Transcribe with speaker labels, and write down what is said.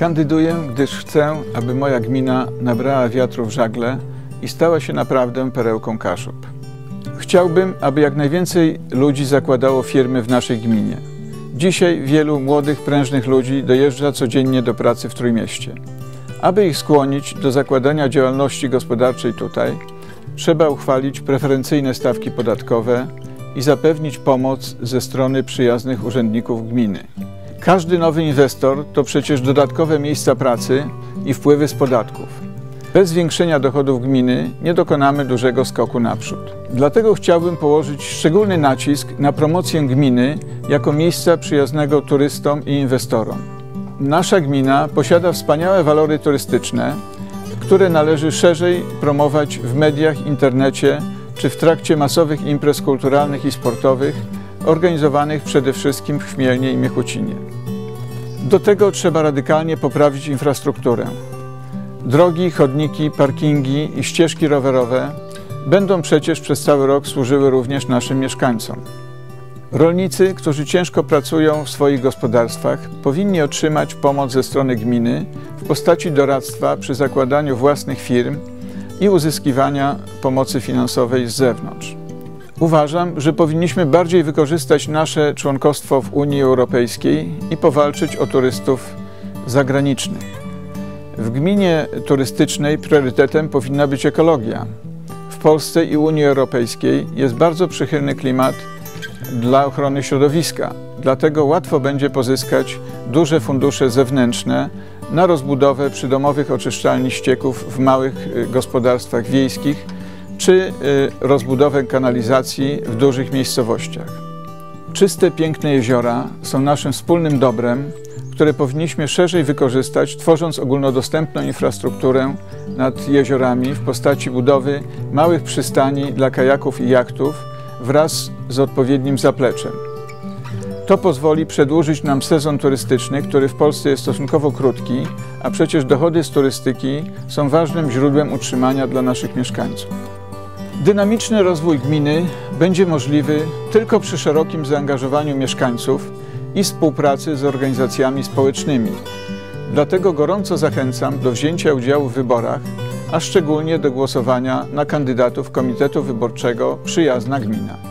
Speaker 1: Kandyduję, gdyż chcę, aby moja gmina nabrała wiatru w żagle i stała się naprawdę perełką Kaszub. Chciałbym, aby jak najwięcej ludzi zakładało firmy w naszej gminie. Dzisiaj wielu młodych, prężnych ludzi dojeżdża codziennie do pracy w Trójmieście. Aby ich skłonić do zakładania działalności gospodarczej tutaj, trzeba uchwalić preferencyjne stawki podatkowe i zapewnić pomoc ze strony przyjaznych urzędników gminy. Każdy nowy inwestor to przecież dodatkowe miejsca pracy i wpływy z podatków. Bez zwiększenia dochodów gminy nie dokonamy dużego skoku naprzód. Dlatego chciałbym położyć szczególny nacisk na promocję gminy jako miejsca przyjaznego turystom i inwestorom. Nasza gmina posiada wspaniałe walory turystyczne, które należy szerzej promować w mediach, internecie czy w trakcie masowych imprez kulturalnych i sportowych organizowanych przede wszystkim w Chmielnie i Miechocinie. Do tego trzeba radykalnie poprawić infrastrukturę. Drogi, chodniki, parkingi i ścieżki rowerowe będą przecież przez cały rok służyły również naszym mieszkańcom. Rolnicy, którzy ciężko pracują w swoich gospodarstwach, powinni otrzymać pomoc ze strony gminy w postaci doradztwa przy zakładaniu własnych firm i uzyskiwania pomocy finansowej z zewnątrz. Uważam, że powinniśmy bardziej wykorzystać nasze członkostwo w Unii Europejskiej i powalczyć o turystów zagranicznych. W gminie turystycznej priorytetem powinna być ekologia. W Polsce i Unii Europejskiej jest bardzo przychylny klimat dla ochrony środowiska. Dlatego łatwo będzie pozyskać duże fundusze zewnętrzne na rozbudowę przydomowych oczyszczalni ścieków w małych y, gospodarstwach wiejskich czy y, rozbudowę kanalizacji w dużych miejscowościach. Czyste, piękne jeziora są naszym wspólnym dobrem, które powinniśmy szerzej wykorzystać, tworząc ogólnodostępną infrastrukturę nad jeziorami w postaci budowy małych przystani dla kajaków i jachtów wraz z odpowiednim zapleczem. To pozwoli przedłużyć nam sezon turystyczny, który w Polsce jest stosunkowo krótki, a przecież dochody z turystyki są ważnym źródłem utrzymania dla naszych mieszkańców. Dynamiczny rozwój gminy będzie możliwy tylko przy szerokim zaangażowaniu mieszkańców i współpracy z organizacjami społecznymi. Dlatego gorąco zachęcam do wzięcia udziału w wyborach, a szczególnie do głosowania na kandydatów Komitetu Wyborczego Przyjazna Gmina.